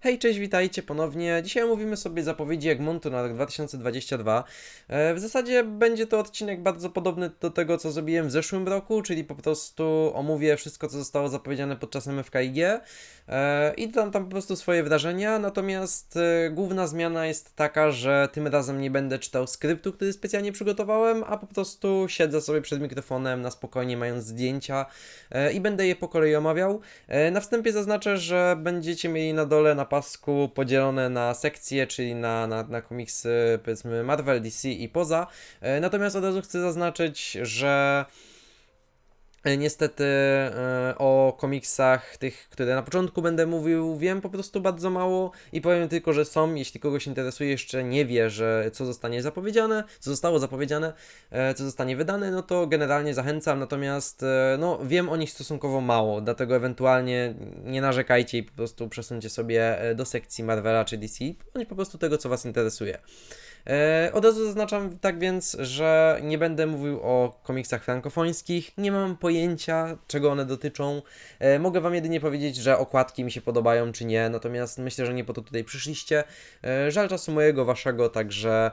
Hej, cześć, witajcie ponownie. Dzisiaj omówimy sobie zapowiedzi Egmontu na rok 2022. E, W zasadzie będzie to odcinek bardzo podobny do tego, co zrobiłem w zeszłym roku, czyli po prostu omówię wszystko, co zostało zapowiedziane podczas MFKIG e, i dam tam po prostu swoje wrażenia. Natomiast e, główna zmiana jest taka, że tym razem nie będę czytał skryptu, który specjalnie przygotowałem, a po prostu siedzę sobie przed mikrofonem na spokojnie, mając zdjęcia e, i będę je po kolei omawiał. E, Na wstępie zaznaczę, że będziecie mieli na dole na pasku podzielone na sekcje, czyli na, na, na komiksy powiedzmy Marvel, DC i poza. E, Natomiast od razu chcę zaznaczyć, że Niestety e, o komiksach, tych, które na początku będę mówił, wiem po prostu bardzo mało i powiem tylko, że są. Jeśli kogoś interesuje, jeszcze nie wie, że co zostanie zapowiedziane, co zostało zapowiedziane, e, co zostanie wydane, no to generalnie zachęcam. Natomiast e, no, wiem o nich stosunkowo mało, dlatego ewentualnie nie narzekajcie i po prostu przesuńcie sobie e, do sekcji Marvela czy DC, bądź po prostu tego, co Was interesuje. E, od razu zaznaczam tak więc, że nie będę mówił o komiksach frankofońskich, nie mam pojęcia, czego one dotyczą. E, mogę Wam jedynie powiedzieć, że okładki mi się podobają, czy nie, natomiast myślę, że nie po to tutaj przyszliście. E, żal czasu mojego, Waszego, także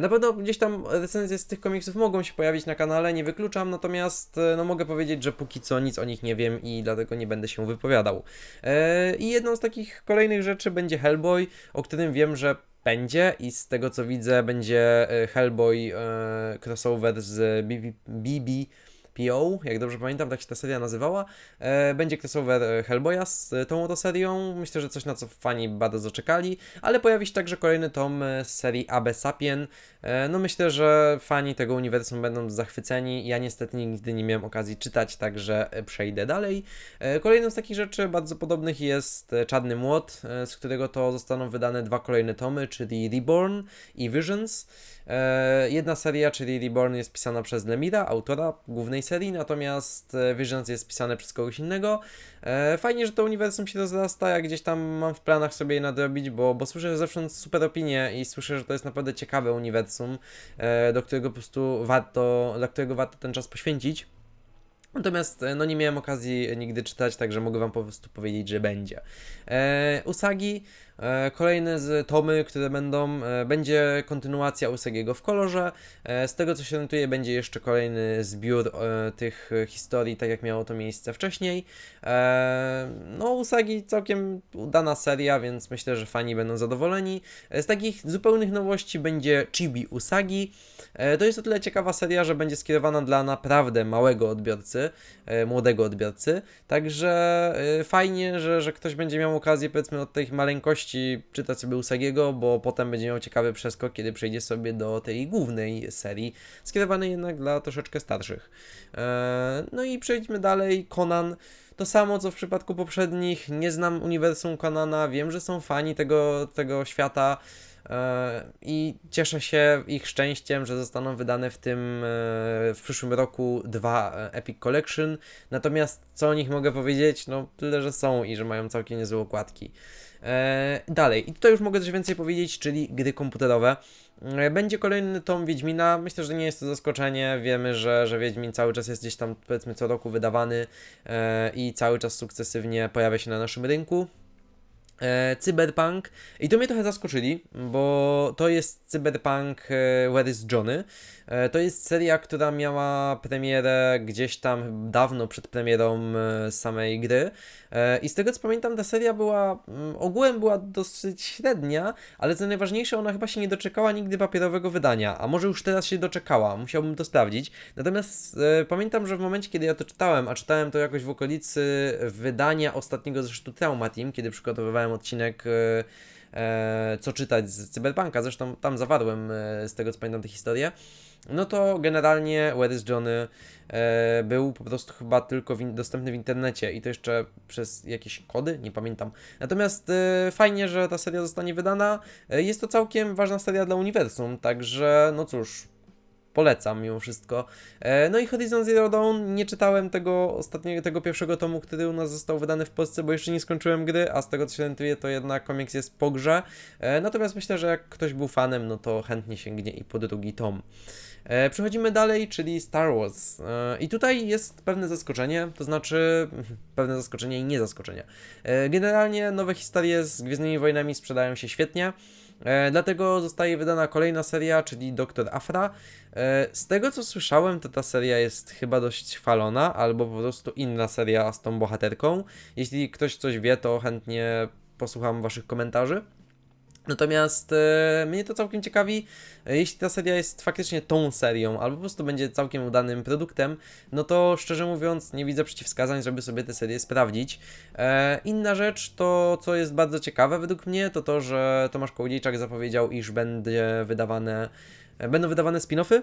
na pewno gdzieś tam recenzje z tych komiksów mogą się pojawić na kanale, nie wykluczam, natomiast no mogę powiedzieć, że póki co nic o nich nie wiem i dlatego nie będę się wypowiadał. I jedną z takich kolejnych rzeczy będzie Hellboy, o którym wiem, że będzie i z tego co widzę będzie e, Hellboy e, crossover z BB, BBPO, jak dobrze pamiętam, tak się ta seria nazywała. E, będzie crossover e, Hellboya z e, tą oto serią. Myślę, że coś na co fani bardzo czekali, ale pojawi się także kolejny tom z serii AB Sapien. No myślę, że fani tego uniwersum będą zachwyceni. Ja niestety nigdy nie miałem okazji czytać, także przejdę dalej. Kolejną z takich rzeczy bardzo podobnych jest Czarny Młot, z którego to zostaną wydane dwa kolejne tomy, czyli Reborn i Visions. E, Jedna seria, czyli Reborn, jest pisana przez Lemira, autora głównej serii, natomiast e, Visions jest pisane przez kogoś innego. E, Fajnie, że to uniwersum się rozrasta, ja gdzieś tam mam w planach sobie je nadrobić, bo, bo słyszę zewsząd super opinie i słyszę, że to jest naprawdę ciekawe uniwersum, do którego po prostu warto, dla którego warto ten czas poświęcić. Natomiast e, no nie miałem okazji nigdy czytać, także mogę wam po prostu powiedzieć, że będzie. E, Usagi, e, kolejne z tomy, które będą, e, będzie kontynuacja Usagiego w kolorze. E, z tego co się notuje, będzie jeszcze kolejny zbiór e, tych historii, tak jak miało to miejsce wcześniej. E, no Usagi całkiem udana seria, więc myślę, że fani będą zadowoleni. E, z takich zupełnych nowości będzie Chibi Usagi. E, To jest o tyle ciekawa seria, że będzie skierowana dla naprawdę małego odbiorcy, e, młodego odbiorcy. Także e, fajnie, że, że ktoś będzie miał okazję, powiedzmy, od tej maleńkości czytać sobie Usagiego, bo potem będzie miał ciekawy przeskok, kiedy przejdzie sobie do tej głównej serii, skierowanej jednak dla troszeczkę starszych. E, No i przejdźmy dalej. Conan. To samo co w przypadku poprzednich. Nie znam uniwersum Conana. Wiem, że są fani tego, tego świata. E, I cieszę się ich szczęściem, że zostaną wydane w tym e, w przyszłym roku dwa e, Epic Collection. Natomiast co o nich mogę powiedzieć? No tyle, że są i że mają całkiem niezłe okładki. Dalej, i tutaj już mogę coś więcej powiedzieć, czyli gry komputerowe. Będzie kolejny tom Wiedźmina. Myślę, że nie jest to zaskoczenie. Wiemy, że, że Wiedźmin cały czas jest gdzieś tam, powiedzmy, co roku wydawany i cały czas sukcesywnie pojawia się na naszym rynku Cyberpunk. I to mnie trochę zaskoczyli, bo to jest Cyberpunk e, Where is Johnny. E, to jest seria, która miała premierę gdzieś tam dawno przed premierą e, samej gry. E, I z tego co pamiętam, ta seria była mm, ogółem była dosyć średnia, ale co najważniejsze, ona chyba się nie doczekała nigdy papierowego wydania, a może już teraz się doczekała, musiałbym to sprawdzić. Natomiast pamiętam, że w momencie, kiedy ja to czytałem, a czytałem to jakoś w okolicy wydania ostatniego zresztą Trauma Team, kiedy przygotowywałem odcinek co czytać z Cyberpunka, zresztą tam zawarłem z tego co pamiętam tę historię, no to generalnie Where is Johnny e, był po prostu chyba tylko w dostępny w internecie i to jeszcze przez jakieś kody, nie pamiętam. Natomiast e, fajnie, że ta seria zostanie wydana. E, jest to całkiem ważna seria dla uniwersum, także no cóż, polecam mimo wszystko. E, no i Horizon Zero Dawn, nie czytałem tego ostatniego, tego pierwszego tomu, który u nas został wydany w Polsce, bo jeszcze nie skończyłem gry, a z tego co się orientuję, to jednak komiks jest po grze. E, natomiast myślę, że jak ktoś był fanem, no to chętnie sięgnie i po drugi tom. E, przechodzimy dalej, czyli Star Wars. E, I tutaj jest pewne zaskoczenie, to znaczy pewne zaskoczenie i nie zaskoczenie. E, generalnie nowe historie z Gwiezdnymi Wojnami sprzedają się świetnie. E, dlatego zostaje wydana kolejna seria, czyli Doktor Afra. E, z tego co słyszałem, to ta seria jest chyba dość chwalona, albo po prostu inna seria z tą bohaterką. Jeśli ktoś coś wie, to chętnie posłucham Waszych komentarzy. Natomiast e, mnie to całkiem ciekawi, e, jeśli ta seria jest faktycznie tą serią, albo po prostu będzie całkiem udanym produktem, no to szczerze mówiąc nie widzę przeciwwskazań, żeby sobie tę serię sprawdzić. E, inna rzecz, to co jest bardzo ciekawe według mnie, to to, że Tomasz Kołodziejczak zapowiedział, iż będzie wydawane, e, będą wydawane spin-offy.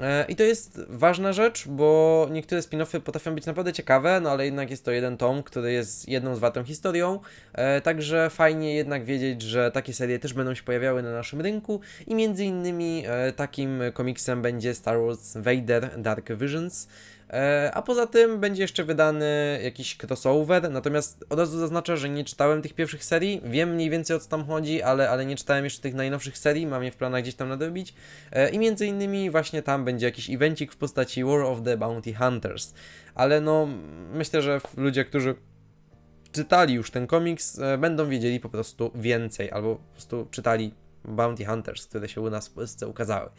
E, I to jest ważna rzecz, bo niektóre spin-offy potrafią być naprawdę ciekawe, no ale jednak jest to jeden tom, który jest jedną zwartą historią, e, także fajnie jednak wiedzieć, że takie serie też będą się pojawiały na naszym rynku i między innymi e, takim komiksem będzie Star Wars Vader Dark Visions. E, A poza tym będzie jeszcze wydany jakiś crossover, natomiast od razu zaznaczę, że nie czytałem tych pierwszych serii, wiem mniej więcej o co tam chodzi, ale, ale nie czytałem jeszcze tych najnowszych serii, mam je w planach gdzieś tam nadrobić E, i między innymi właśnie tam będzie jakiś evencik w postaci War of the Bounty Hunters, ale no myślę, że ludzie, którzy czytali już ten komiks, e, będą wiedzieli po prostu więcej, albo po prostu czytali Bounty Hunters, które się u nas w Polsce ukazały.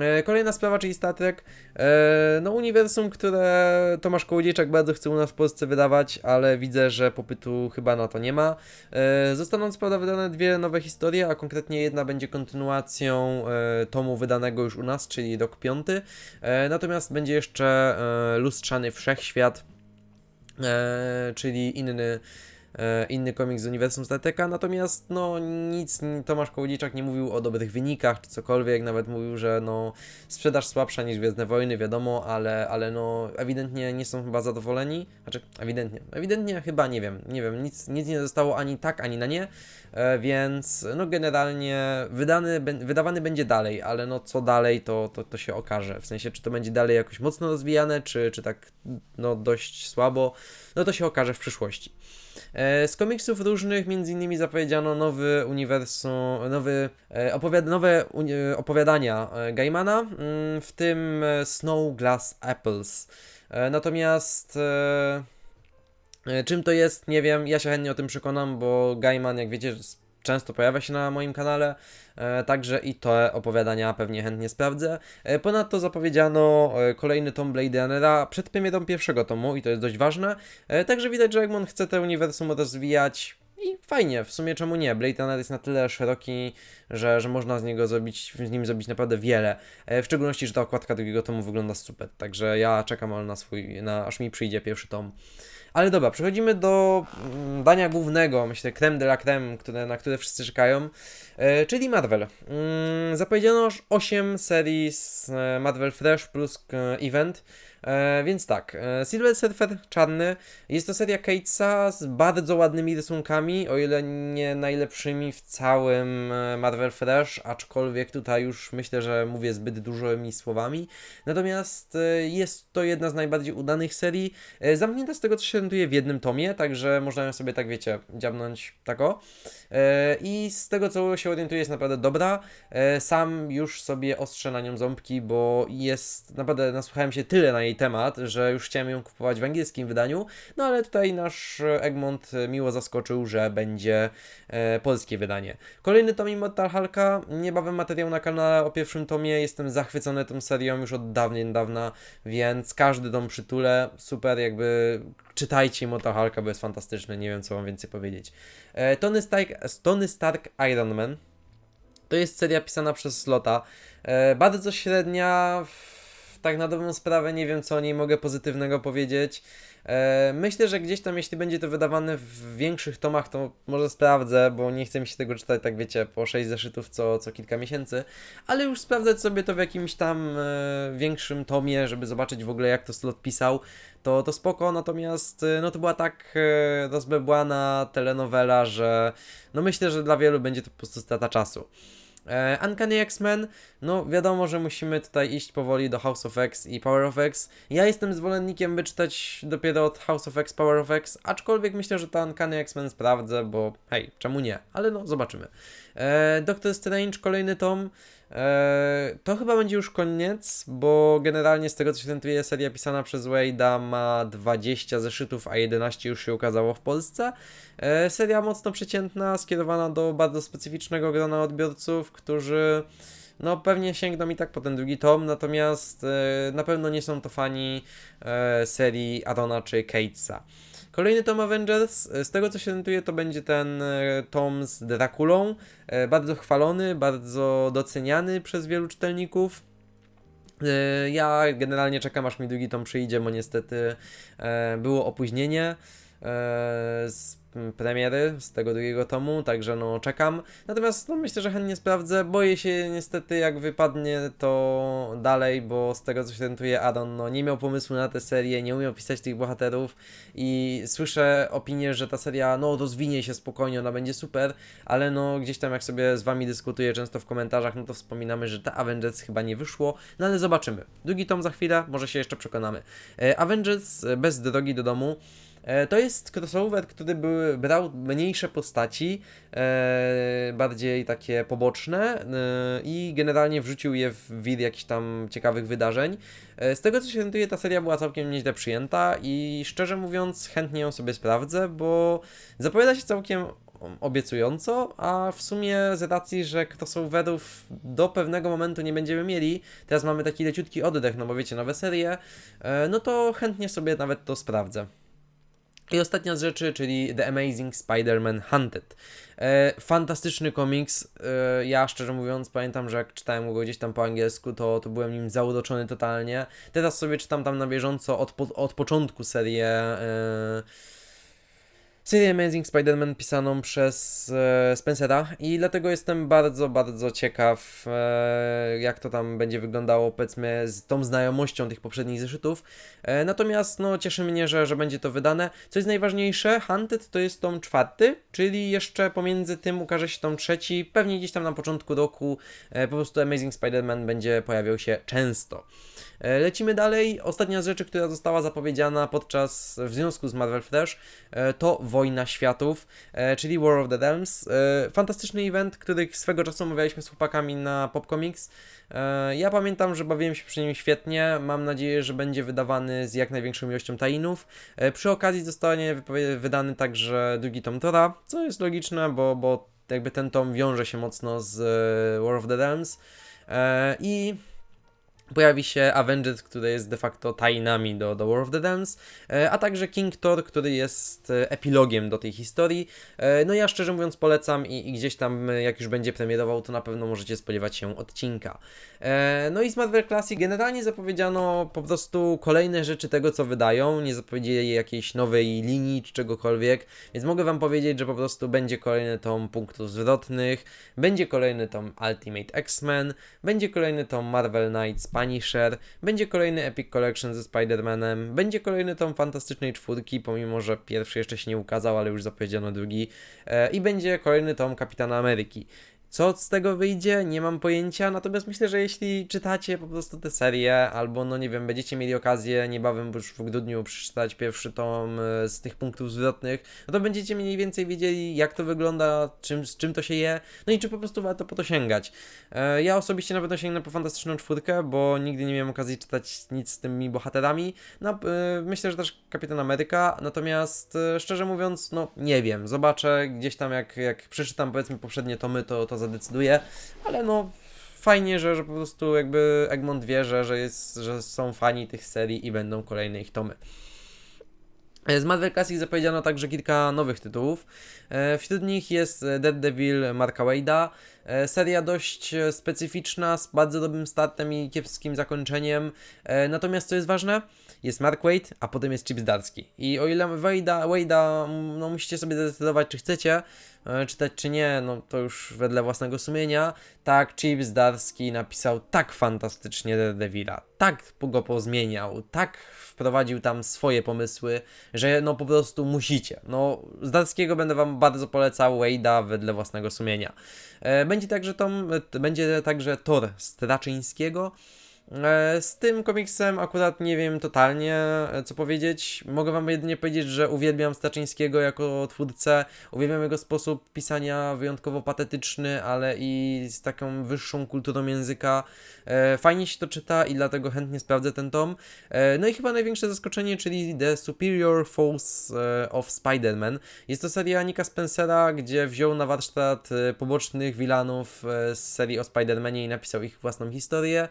E, Kolejna sprawa, czyli Star Trek. E, No, uniwersum, które Tomasz Kołodziejczak bardzo chce u nas w Polsce wydawać, ale widzę, że popytu chyba na to nie ma. E, Zostaną co prawda wydane dwie nowe historie, a konkretnie jedna będzie kontynuacją tomu wydanego już u nas, czyli rok piąty. Natomiast będzie jeszcze Lustrzany Wszechświat, czyli inny inny komiks z uniwersum Star Treka, natomiast no nic Tomasz Kołodziejczak nie mówił o dobrych wynikach czy cokolwiek, nawet mówił, że no sprzedaż słabsza niż Gwiezdne Wojny, wiadomo, ale, ale no ewidentnie nie są chyba zadowoleni, znaczy ewidentnie, ewidentnie chyba nie wiem, nie wiem, nic, nic nie zostało ani tak, ani na nie, e, więc no generalnie wydany, wydawany będzie dalej, ale no co dalej to, to, to się okaże, w sensie czy to będzie dalej jakoś mocno rozwijane, czy, czy tak no dość słabo, no to się okaże w przyszłości. E, Z komiksów różnych, między innymi zapowiedziano nowy uniwersum, nowy, e, nowe e, opowiadania Gaimana, mm, w tym Snow Glass Apples. Natomiast czym to jest, nie wiem, ja się chętnie o tym przekonam, bo Gaiman, jak wiecie, często pojawia się na moim kanale, e, także i te opowiadania pewnie chętnie sprawdzę. E, Ponadto zapowiedziano e, kolejny tom Blade Runnera przed premierą pierwszego tomu i to jest dość ważne. Także widać, że Egmont chce te uniwersum rozwijać i fajnie, w sumie czemu nie? Blade Runner jest na tyle szeroki, że, że można z niego zrobić, z nim zrobić naprawdę wiele. W szczególności, że ta okładka drugiego tomu wygląda super, także ja czekam na swój, na, aż mi przyjdzie pierwszy tom. Ale dobra, przechodzimy do mm, dania głównego, myślę, creme de la creme, które, na które wszyscy czekają, e, czyli Marvel. Mm, Zapowiedziano już 8 serii z e, Marvel Fresh plus e, event, e, więc tak, Silver Surfer czarny, jest to seria Catesa z bardzo ładnymi rysunkami, o ile nie najlepszymi w całym Marvel Fresh, aczkolwiek tutaj już myślę, że mówię zbyt dużymi słowami. Natomiast jest to jedna z najbardziej udanych serii, zamknięta z tego co się orientuję w jednym tomie, także można ją sobie tak wiecie, dziabnąć tako. E, I z tego co się orientuję jest naprawdę dobra. E, Sam już sobie ostrzę na nią ząbki, bo jest naprawdę nasłuchałem się tyle na jej temat, że już chciałem ją kupować w angielskim wydaniu. No ale tutaj nasz Egmont miło zaskoczył, że będzie e, polskie wydanie. Kolejny tom Immortal Hulka, niebawem materiał na kanale o pierwszym tomie. Jestem zachwycony tą serią już od dawien dawna, więc każdy dom przytulę. Super, jakby czytajcie Immortal Hulka, bo jest fantastyczny. Nie wiem, co mam więcej powiedzieć. E, Tony Stark, Tony Stark Iron Man. To jest seria pisana przez Slota. E, bardzo średnia. w- Tak na dobrą sprawę nie wiem, co o niej mogę pozytywnego powiedzieć. E, myślę, że gdzieś tam, jeśli będzie to wydawane w większych tomach, to może sprawdzę, bo nie chcę mi się tego czytać, tak wiecie, po 6 zeszytów co, co kilka miesięcy, ale już sprawdzać sobie to w jakimś tam e, większym tomie, żeby zobaczyć w ogóle, jak to Slot pisał, to, to spoko, natomiast e, no to była tak e, rozbebłana telenowela, że no myślę, że dla wielu będzie to po prostu strata czasu. E, Uncanny X-Men, no wiadomo, że musimy tutaj iść powoli do House of X i Power of X. Ja jestem zwolennikiem, by czytać dopiero od House of X, Power of X, aczkolwiek myślę, że to Uncanny X-Men sprawdzę, bo hej, czemu nie? Ale no, zobaczymy. E, Doctor Strange, kolejny tom. E, to chyba będzie już koniec, bo generalnie z tego co się orientuję, seria pisana przez Wade'a ma 20 zeszytów, a 11 już się ukazało w Polsce. E, seria mocno przeciętna, skierowana do bardzo specyficznego grona odbiorców, którzy no pewnie sięgną i tak po ten drugi tom, natomiast e, na pewno nie są to fani e, serii Arona czy Catesa. Kolejny tom Avengers, e, z tego co się orientuję, to będzie ten e, tom z Drakulą, e, bardzo chwalony, bardzo doceniany przez wielu czytelników. Ja generalnie czekam aż mi drugi tom przyjdzie, bo niestety było opóźnienie z m, premiery z tego drugiego tomu, także no czekam. Natomiast no, myślę, że chętnie sprawdzę. Boję się niestety jak wypadnie to dalej, bo z tego co się orientuję Aaron no, nie miał pomysłu na tę serię, nie umiał pisać tych bohaterów i słyszę opinię, że ta seria no rozwinie się spokojnie, ona będzie super, ale no gdzieś tam jak sobie z wami dyskutuję często w komentarzach, no to wspominamy, że ta Avengers chyba nie wyszło, no ale zobaczymy. Drugi tom za chwilę, może się jeszcze przekonamy. E, Avengers e, bez drogi do domu. E, To jest crossover, który był, brał mniejsze postaci, e, bardziej takie poboczne e, i generalnie wrzucił je w wir jakichś tam ciekawych wydarzeń. Z tego co się orientuję, ta seria była całkiem nieźle przyjęta i szczerze mówiąc chętnie ją sobie sprawdzę, bo zapowiada się całkiem obiecująco, a w sumie z racji, że crossoverów do pewnego momentu nie będziemy mieli, teraz mamy taki leciutki oddech, no bo wiecie, nowe serie, no to chętnie sobie nawet to sprawdzę. I ostatnia z rzeczy, czyli The Amazing Spider-Man Hunted. E, fantastyczny komiks. E, ja szczerze mówiąc pamiętam, że jak czytałem go gdzieś tam po angielsku, to, to byłem nim zauroczony totalnie. Teraz sobie czytam tam na bieżąco od, od początku serię. E, serię Amazing Spider-Man pisaną przez e, Spencera i dlatego jestem bardzo, bardzo ciekaw, e, jak to tam będzie wyglądało, powiedzmy, z tą znajomością tych poprzednich zeszytów. E, natomiast, no, cieszy mnie, że, że będzie to wydane. Co jest najważniejsze, Hunted to jest tom czwarty, czyli jeszcze pomiędzy tym ukaże się tom trzeci, pewnie gdzieś tam na początku roku e, po prostu Amazing Spider-Man będzie pojawiał się często. E, Lecimy dalej. Ostatnia z rzeczy, która została zapowiedziana podczas, w związku z Marvel Fresh, e, to Wojna Światów, e, czyli War of the Realms. Fantastyczny event, który swego czasu omawialiśmy z chłopakami na Popcomics. Ja pamiętam, że bawiłem się przy nim świetnie. Mam nadzieję, że będzie wydawany z jak największą ilością tainów. E, Przy okazji zostanie wydany także drugi tom Tora, co jest logiczne, bo, bo jakby ten tom wiąże się mocno z War of the Realms. I Pojawi się Avengers, który jest de facto tajnami do, do War of the Realms, e, a także King Thor, który jest e, epilogiem do tej historii. E, No ja szczerze mówiąc polecam i, i gdzieś tam jak już będzie premierował, to na pewno możecie spodziewać się odcinka. No i z Marvel Classic generalnie zapowiedziano po prostu kolejne rzeczy tego, co wydają, nie zapowiedzieli jakiejś nowej linii czy czegokolwiek, więc mogę wam powiedzieć, że po prostu będzie kolejny tom punktów zwrotnych, będzie kolejny tom Ultimate X-Men, będzie kolejny tom Marvel Knights Punisher, będzie kolejny Epic Collection ze Spider-Manem, będzie kolejny tom Fantastycznej Czwórki, pomimo że pierwszy jeszcze się nie ukazał, ale już zapowiedziano drugi, e, i będzie kolejny tom Kapitana Ameryki. Co z tego wyjdzie, nie mam pojęcia, natomiast myślę, że jeśli czytacie po prostu tę serię, albo no nie wiem, będziecie mieli okazję niebawem bo już w grudniu przeczytać pierwszy tom e, z tych punktów zwrotnych, no to będziecie mniej więcej wiedzieli, jak to wygląda, czym, z czym to się je, no i czy po prostu warto po to sięgać. E, Ja osobiście na pewno sięgnę po Fantastyczną Czwórkę, bo nigdy nie miałem okazji czytać nic z tymi bohaterami. No, e, myślę, że też Kapitan Ameryka, natomiast szczerze mówiąc, no nie wiem, zobaczę gdzieś tam jak, jak przeczytam powiedzmy poprzednie tomy, to, to zadecyduję, ale no fajnie, że, że po prostu jakby Egmont wie, że, że, jest, że są fani tych serii i będą kolejne ich tomy. Z Marvel Classic zapowiedziano także kilka nowych tytułów. E, Wśród nich jest e, Daredevil Marka Wade'a. E, Seria dość e, specyficzna, z bardzo dobrym startem i kiepskim zakończeniem. E, Natomiast co jest ważne, jest Mark Wade, a potem jest Chip Zdarsky. I o ile Wade'a, Wade'a no musicie sobie zdecydować, czy chcecie czytać, czy nie, no to już wedle własnego sumienia. Tak, Chip Zdarsky napisał tak fantastycznie Daredevila, tak go pozmieniał, tak wprowadził tam swoje pomysły, że no po prostu musicie. No, Zdarskiego będę wam bardzo polecał, Wade'a wedle własnego sumienia. E, Będzie także tom, e, będzie także Thor Straczyńskiego. E, Z tym komiksem akurat nie wiem totalnie e, co powiedzieć. Mogę wam jedynie powiedzieć, że uwielbiam Staczyńskiego jako twórcę. Uwielbiam jego sposób pisania wyjątkowo patetyczny, ale i z taką wyższą kulturą języka. E, Fajnie się to czyta i dlatego chętnie sprawdzę ten tom. No i chyba największe zaskoczenie, czyli The Superior Foes e, of Spider-Man. Jest to seria Nika Spencera, gdzie wziął na warsztat pobocznych wilanów z serii o Spider-Manie i napisał ich własną historię.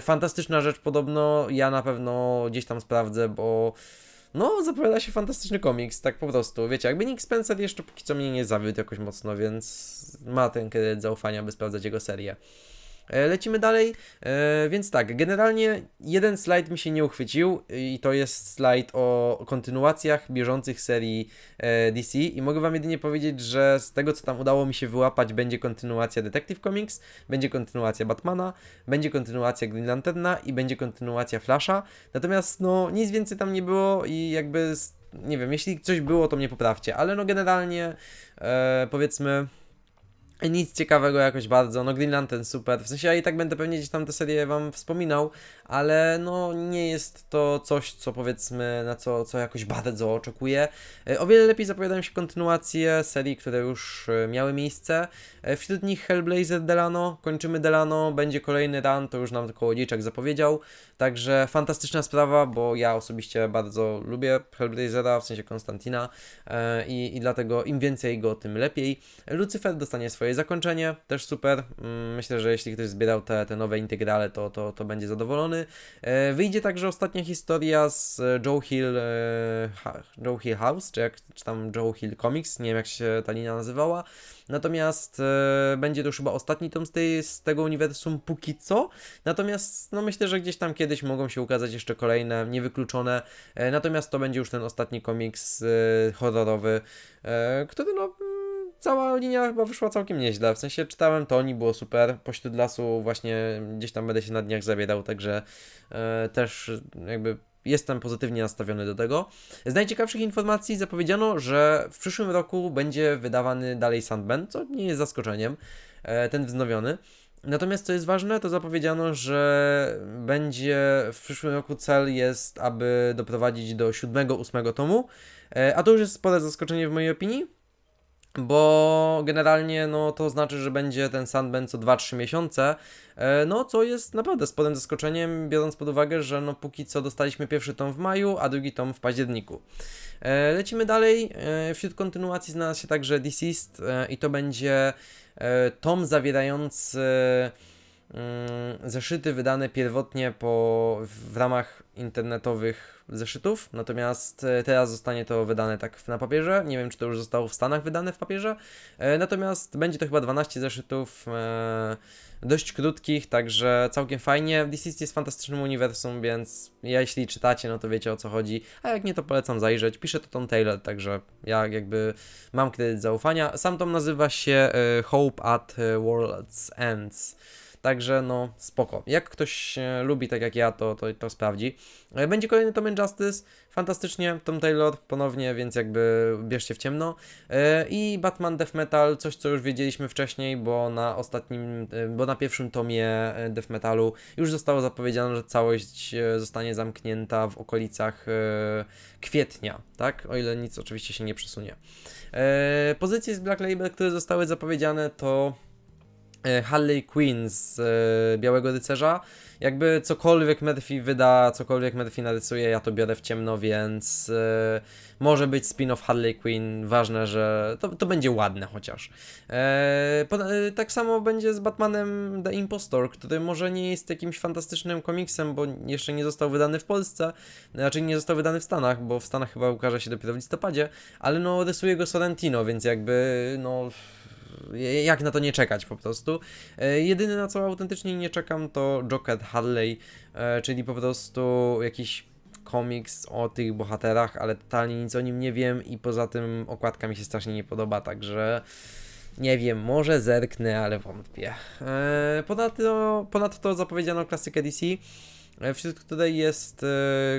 Fantastyczna rzecz podobno, ja na pewno gdzieś tam sprawdzę, bo no zapowiada się fantastyczny komiks, tak po prostu. Wiecie, jakby Nick Spencer jeszcze póki co mnie nie zawiódł jakoś mocno, więc ma ten kredyt zaufania, by sprawdzać jego serię. E, Lecimy dalej, e, więc tak, generalnie jeden slajd mi się nie uchwycił i to jest slajd o kontynuacjach bieżących serii e, DC i mogę wam jedynie powiedzieć, że z tego co tam udało mi się wyłapać będzie kontynuacja Detective Comics, będzie kontynuacja Batmana, będzie kontynuacja Green Lanterna i będzie kontynuacja Flasha, natomiast no nic więcej tam nie było i jakby nie wiem, jeśli coś było to mnie poprawcie, ale no generalnie e, powiedzmy nic ciekawego jakoś bardzo, no Green Lantern super, w sensie ja i tak będę pewnie gdzieś tam tę serię wam wspominał, ale no nie jest to coś, co powiedzmy, na co, co jakoś bardzo oczekuję. E, O wiele lepiej zapowiadają się kontynuacje serii, które już e, miały miejsce. E, Wśród nich Hellblazer Delano, kończymy Delano, będzie kolejny run, to już nam Kołodziejczak zapowiedział, także fantastyczna sprawa, bo ja osobiście bardzo lubię Hellblazera, w sensie Konstantina i, i dlatego im więcej go, tym lepiej. Lucyfer dostanie swoje zakończenie, też super. Mm, Myślę, że jeśli ktoś zbierał te, te nowe integrale, to, to, to będzie zadowolony. E, Wyjdzie także ostatnia historia z e, Joe Hill, e, Joe Hill House, czy, jak, czy tam Joe Hill Comics, nie wiem jak się ta linia nazywała. Natomiast e, będzie to już chyba ostatni tom z, tej, z tego uniwersum póki co. Natomiast no myślę, że gdzieś tam kiedyś mogą się ukazać jeszcze kolejne, niewykluczone. E, natomiast to będzie już ten ostatni komiks e, horrorowy, e, który no cała linia chyba wyszła całkiem nieźle. W sensie czytałem to, oni było super. Pośród lasu właśnie gdzieś tam będę się na dniach zabierał, także e, też jakby jestem pozytywnie nastawiony do tego. Z najciekawszych informacji zapowiedziano, że w przyszłym roku będzie wydawany dalej Sandman, co nie jest zaskoczeniem, e, ten wznowiony. Natomiast co jest ważne, to zapowiedziano, że będzie w przyszłym roku cel jest, aby doprowadzić do siódmego, ósmego tomu. E, A to już jest spore zaskoczenie w mojej opinii, bo generalnie no, to znaczy, że będzie ten Sandman co 2-3 miesiące, e, no co jest naprawdę sporym zaskoczeniem, biorąc pod uwagę, że no póki co dostaliśmy pierwszy tom w maju, a drugi tom w październiku. E, Lecimy dalej, e, wśród kontynuacji znalazł się także Deceased i to będzie tom zawierający zeszyty wydane pierwotnie po, w ramach internetowych zeszytów, natomiast e, teraz zostanie to wydane tak na papierze. Nie wiem, czy to już zostało w Stanach wydane w papierze. E, Natomiast będzie to chyba 12 zeszytów, e, dość krótkich, także całkiem fajnie. Deceased jest fantastycznym uniwersum, więc ja, jeśli czytacie, no to wiecie o co chodzi, a jak nie, to polecam zajrzeć. Pisze to Tom Taylor, także ja jakby mam kredyt zaufania. Sam tom nazywa się Hope at World's Ends. Także no spoko. Jak ktoś e, lubi tak jak ja, to, to, to sprawdzi. E, Będzie kolejny Tom Justice. Fantastycznie, Tom Taylor ponownie, więc jakby bierzcie w ciemno. E, I Batman Death Metal, coś co już wiedzieliśmy wcześniej, bo na ostatnim, bo na pierwszym tomie Death Metalu już zostało zapowiedziane, że całość zostanie zamknięta w okolicach kwietnia, tak? O ile nic oczywiście się nie przesunie. Pozycje z Black Label, które zostały zapowiedziane to Harley Quinn z e, Białego Rycerza. Jakby cokolwiek Murphy wyda, cokolwiek Murphy narysuje, ja to biorę w ciemno, więc e, może być spin-off Harley Quinn. Ważne, że to, to będzie ładne chociaż. E, po, e, tak samo będzie z Batmanem The Impostor, który może nie jest jakimś fantastycznym komiksem, bo jeszcze nie został wydany w Polsce, znaczy nie został wydany w Stanach, bo w Stanach chyba ukaże się dopiero w listopadzie, ale no rysuje go Sorrentino, więc jakby no jak na to nie czekać po prostu. E, jedyne na co autentycznie nie czekam to Joker Harley, e, czyli po prostu jakiś komiks o tych bohaterach, ale totalnie nic o nim nie wiem i poza tym okładka mi się strasznie nie podoba, także nie wiem, może zerknę, ale wątpię. E, ponadto, ponadto zapowiedziano klasykę DC, wśród której jest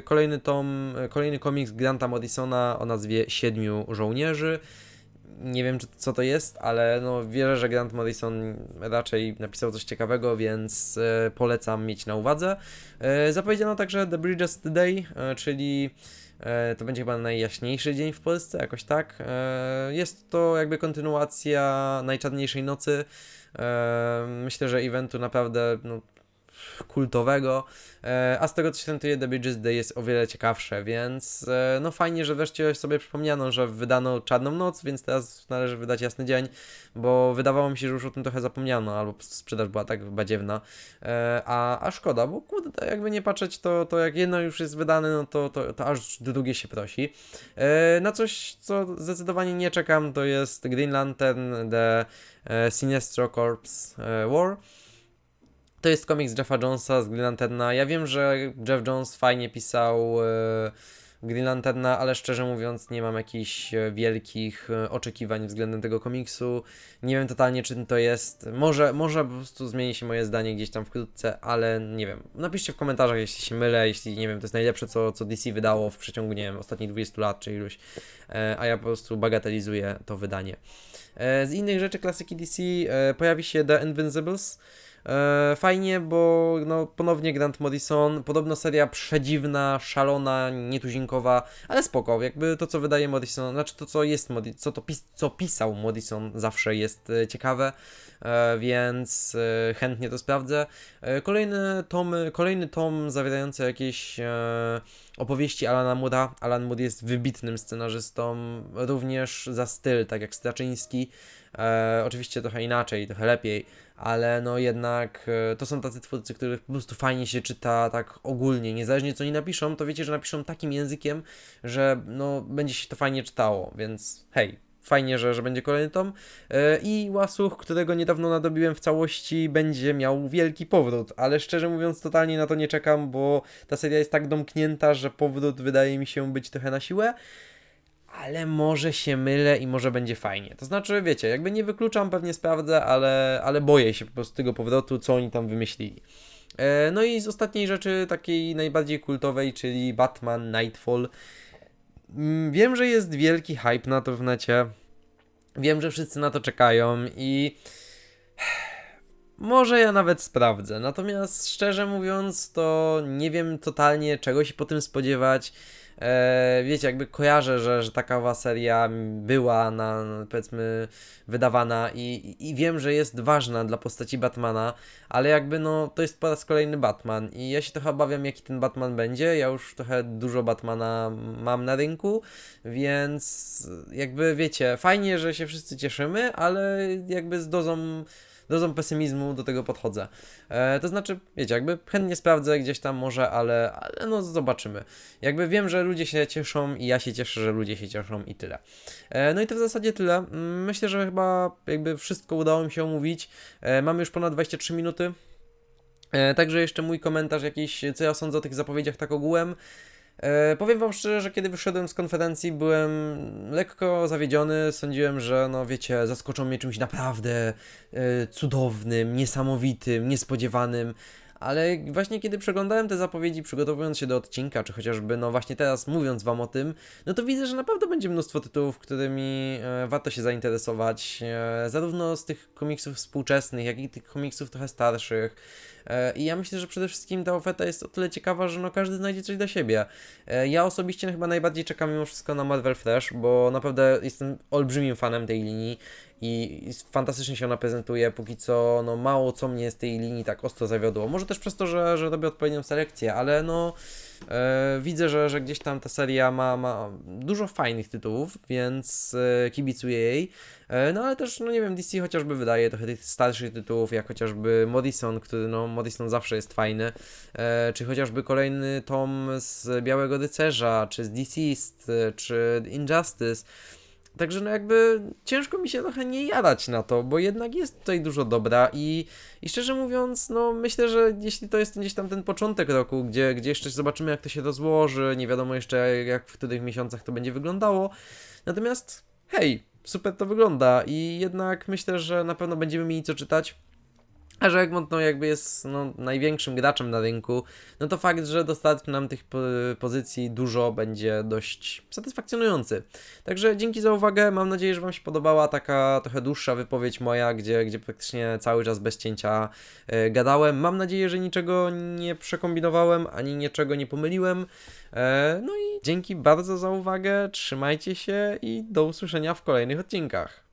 kolejny tom, kolejny komiks Granta Morrisona o nazwie Siedmiu Żołnierzy. Nie wiem, czy, co to jest, ale no, wierzę, że Grant Morrison raczej napisał coś ciekawego, więc e, polecam mieć na uwadze. E, zapowiedziano także The Bridges Day, e, czyli to będzie chyba najjaśniejszy dzień w Polsce, jakoś tak. Jest to jakby kontynuacja Najczarniejszej Nocy. Myślę, że eventu naprawdę no, kultowego, e, a z tego co się orientuję, The Bridges Day jest o wiele ciekawsze, więc e, no fajnie, że wreszcie sobie przypomniano, że wydano Czarną Noc, więc teraz należy wydać Jasny Dzień, bo wydawało mi się, że już o tym trochę zapomniano, albo sprzedaż była tak badziewna, e, a, a szkoda, bo kurde, jakby nie patrzeć, to, to jak jedno już jest wydane, no to, to, to aż drugie się prosi. Na coś, co zdecydowanie nie czekam, to jest Green Lantern The Sinestro Corps War, to jest komiks Jeffa Jonesa z Green Lanterna. Ja wiem, że Jeff Jones fajnie pisał e, Green Lanterna, ale szczerze mówiąc nie mam jakichś e, wielkich e, oczekiwań względem tego komiksu. Nie wiem totalnie czym to jest. Może, może po prostu zmieni się moje zdanie gdzieś tam wkrótce, ale nie wiem. Napiszcie w komentarzach, jeśli się mylę, jeśli nie wiem, to jest najlepsze, co, co DC wydało w przeciągu, nie wiem, ostatnich 20 lat czy iluś, a ja po prostu bagatelizuję to wydanie. Z innych rzeczy klasyki DC pojawi się The Invincibles. E, fajnie, bo no, ponownie Grant Morrison, podobno seria przedziwna, szalona, nietuzinkowa, ale spoko, jakby to co wydaje Morrison, znaczy to co jest, co, to pis- co pisał Morrison zawsze jest e, ciekawe, e, więc chętnie to sprawdzę. Kolejny tom, kolejny tom zawierający jakieś opowieści Alana Moore'a. Alan Moore jest wybitnym scenarzystą, również za styl, tak jak Straczyński, oczywiście trochę inaczej, trochę lepiej, ale no jednak e, to są tacy twórcy, których po prostu fajnie się czyta tak ogólnie, niezależnie co oni napiszą, to wiecie, że napiszą takim językiem, że no będzie się to fajnie czytało, więc hej, fajnie, że, że będzie kolejny tom. E, I Łasuch, którego niedawno nadobiłem w całości, będzie miał wielki powrót, ale szczerze mówiąc totalnie na to nie czekam, bo ta seria jest tak domknięta, że powrót wydaje mi się być trochę na siłę ale może się mylę i może będzie fajnie. To znaczy, wiecie, jakby nie wykluczam, pewnie sprawdzę, ale, ale boję się po prostu tego powrotu, co oni tam wymyślili. E, no i z ostatniej rzeczy, takiej najbardziej kultowej, czyli Batman Nightfall. Mm, Wiem, że jest wielki hype na to w necie. Wiem, że wszyscy na to czekają i może ja nawet sprawdzę. Natomiast szczerze mówiąc, to nie wiem totalnie czego się po tym spodziewać. E, wiecie, jakby kojarzę, że, że taka seria była na, powiedzmy wydawana i- i wiem, że jest ważna dla postaci Batmana, ale jakby no to jest po raz kolejny Batman i ja się trochę obawiam jaki ten Batman będzie, ja już trochę dużo Batmana mam na rynku, więc jakby wiecie, fajnie, że się wszyscy cieszymy, ale jakby z dozą dozą pesymizmu do tego podchodzę. E, to znaczy, wiecie, jakby chętnie sprawdzę gdzieś tam może, ale, ale no zobaczymy. Jakby wiem, że ludzie się cieszą i ja się cieszę, że ludzie się cieszą i tyle. E, no i to w zasadzie tyle. Mm, Myślę, że chyba jakby wszystko udało mi się omówić. E, mamy już ponad 23 minuty. E, także jeszcze mój komentarz jakiś, co ja sądzę o tych zapowiedziach tak ogółem. E, powiem wam szczerze, że kiedy wyszedłem z konferencji, byłem lekko zawiedziony. Sądziłem, że no wiecie, zaskoczą mnie czymś naprawdę e, cudownym, niesamowitym, niespodziewanym. Ale właśnie kiedy przeglądałem te zapowiedzi, przygotowując się do odcinka, czy chociażby no właśnie teraz mówiąc wam o tym, no to widzę, że naprawdę będzie mnóstwo tytułów, którymi e, warto się zainteresować. E, zarówno z tych komiksów współczesnych, jak i tych komiksów trochę starszych. E, I ja myślę, że przede wszystkim ta oferta jest o tyle ciekawa, że no każdy znajdzie coś dla siebie. E, Ja osobiście no chyba najbardziej czekam mimo wszystko na Marvel Flash, bo naprawdę jestem olbrzymim fanem tej linii i fantastycznie się ona prezentuje. Póki co, no mało co mnie z tej linii tak ostro zawiodło. Może też przez to, że, że robię odpowiednią selekcję, ale no e, widzę, że, że gdzieś tam ta seria ma, ma dużo fajnych tytułów, więc e, kibicuję jej. E, no ale też, no nie wiem, DC chociażby wydaje trochę tych starszych tytułów, jak chociażby Morrison, który, no Morrison zawsze jest fajny, e, czy chociażby kolejny tom z Białego Rycerza, czy z Deceased, e, czy Injustice. Także no jakby ciężko mi się trochę nie jadać na to, bo jednak jest tutaj dużo dobra i, i szczerze mówiąc, no myślę, że jeśli to jest gdzieś tam ten początek roku, gdzie, gdzie jeszcze zobaczymy jak to się rozłoży, nie wiadomo jeszcze jak w których miesiącach to będzie wyglądało, natomiast hej, super to wygląda i jednak myślę, że na pewno będziemy mieli co czytać. A że Egmont no, jakby jest no, największym graczem na rynku, no to fakt, że dostarczy nam tych po- pozycji dużo będzie dość satysfakcjonujący. Także dzięki za uwagę, mam nadzieję, że Wam się podobała taka trochę dłuższa wypowiedź moja, gdzie, gdzie praktycznie cały czas bez cięcia e, gadałem. Mam nadzieję, że niczego nie przekombinowałem, ani niczego nie pomyliłem. E, no i dzięki bardzo za uwagę, trzymajcie się i do usłyszenia w kolejnych odcinkach.